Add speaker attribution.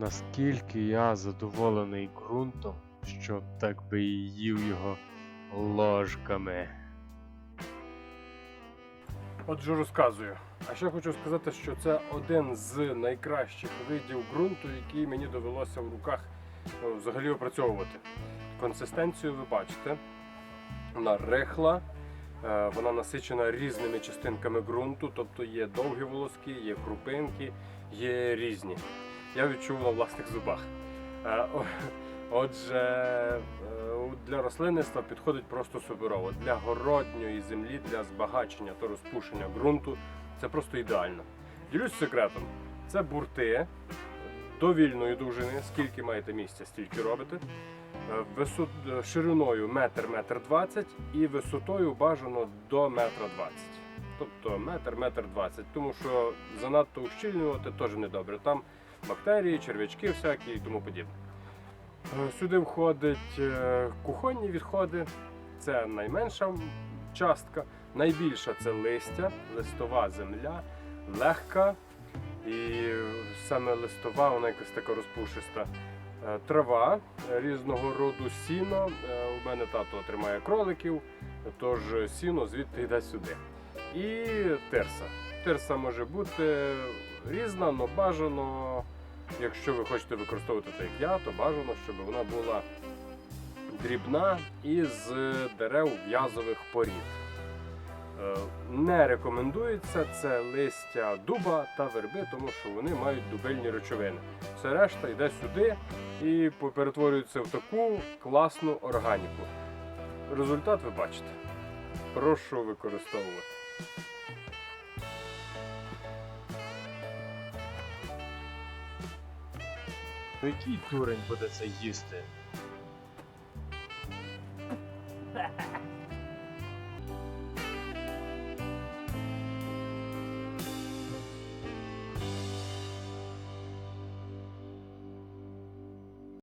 Speaker 1: наскільки я задоволений ґрунтом, що так би і їв його ложками.
Speaker 2: Отже, розказую. А ще хочу сказати, що це один з найкращих видів ґрунту, який мені довелося в руках ну, взагалі опрацьовувати. Консистенцію ви бачите. Вона рихла, е, вона насичена різними частинками ґрунту, тобто є довгі волоски, є крупинки, є різні. Я відчув на власних зубах. Е, Отже, е, для рослинництва підходить просто суперово. Для городньої землі, для збагачення та розпушення ґрунту це просто ідеально. Ділюсь секретом. Це бурти довільної довжини, скільки маєте місця, стільки робите. Е, висот, шириною метр, метр двадцять і висотою бажано до метра двадцять. Тобто метр, метр двадцять. Тому що занадто ущільнювати теж недобре. Там бактерії, черв'ячки всякі і тому подібне. Е, Сюди входять е, кухонні відходи, це найменша частка. Найбільша це листя, листова земля, легка і саме листова, вона якась така розпушиста. Е, Трава різного роду сіно. У мене тато тримає кроликів, тож сіно звідти йде сюди. І тирса. Тирса може бути різна, але бажано, якщо ви хочете використовувати так як я, то бажано, щоб вона була дрібна із дерев в'язових порід. Е, Не рекомендується це листя дуба та верби, тому що вони мають дубильні речовини. Все решта йде сюди і перетворюється в таку класну органіку. Результат ви бачите. Прошу використовувати.
Speaker 1: Ну який дурень буде це їсти?